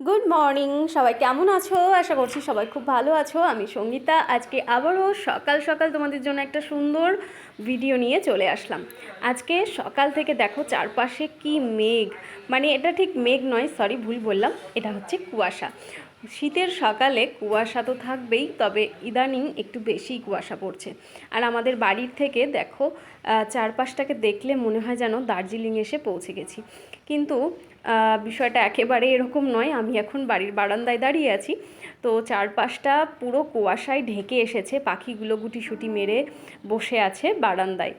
Good morning সবাই কেমন আছো? আশা করছি সবাই খুব ভালো আছো। আমি সঙ্গীতা। আজকে আবারও সকাল সকাল তোমাদের জন্য একটা সুন্দর ভিডিও নিয়ে চলে আসলাম। আজকে সকাল থেকে দেখো চারপাশে কি মেঘ। মানে এটা ঠিক মেঘ নয় সরি ভুল বললাম। এটা হচ্ছে কুয়াশা। শীতের সকালে কুয়াশা তো থাকবেই, তবে ইদানিং একটু বেশি কুয়াশা পড়ছে। আর আমাদের বাড়ির থেকে দেখো চারপাশটাকে দেখলে মনে হয় যেন দার্জিলিং এসে পৌঁছে গেছি। কিন্তু বিষয়টা একেবারে এরকম নয়, আমি এখন বাড়ির বারান্দায় দাঁড়িয়ে আছি। তো চারপাশটা পুরো কুয়াশায় ঢেকে এসেছে, পাখিগুলো গুটি গুটিসুটি মেরে বসে আছে বারান্দায়।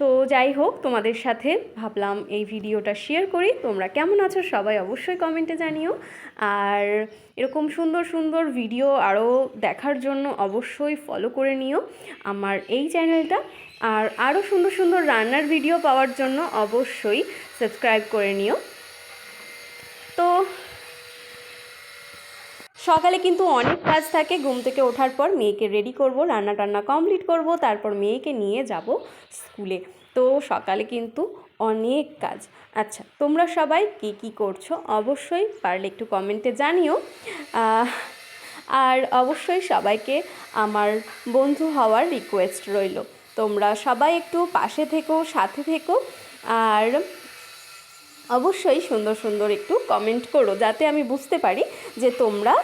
তো যাই হোক, তোমাদের সাথে ভাবলাম এই ভিডিওটা শেয়ার করি। তোমরা কেমন আছো সবাই অবশ্যই কমেন্টে জানিও। আর এরকম সুন্দর সুন্দর ভিডিও আরও দেখার জন্য অবশ্যই ফলো করে নিও আমার এই চ্যানেলটা আর আরও সুন্দর সুন্দর রান্নার ভিডিও পাওয়ার জন্য অবশ্যই সাবস্ক্রাইব করে নিও। তো সকালে কিন্তু অনেক কাজ থাকে। ঘুম থেকে ওঠার পর মেয়েকে রেডি করব, রান্না টান্না কমপ্লিট করব, তারপর মেয়েকে নিয়ে যাব স্কুলে। তো সকালে কিন্তু অনেক কাজ। আচ্ছা তোমরা সবাই কী কী করছ? অবশ্যই পারলে একটু কমেন্টে জানিও। আর অবশ্যই সবাইকে আমার বন্ধু হওয়ার রিকোয়েস্ট রইল। তোমরা সবাই একটু পাশে থেকো, সাথে থেকো। আর অবশ্যই সুন্দর সুন্দর একটু কমেন্ট করো, যাতে আমি বুঝতে পারি যে তোমরা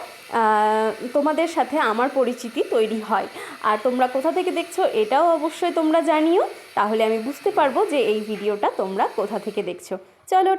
তোমাদের সাথে আমার পরিচিতি তৈরি হয়। আর তোমরা কোথা থেকে দেখছ, এটাও অবশ্যই তোমরা জানিও। তাহলে আমি বুঝতে পারব যে এই ভিডিওটা তোমরা কোথা থেকে দেখছ। চলো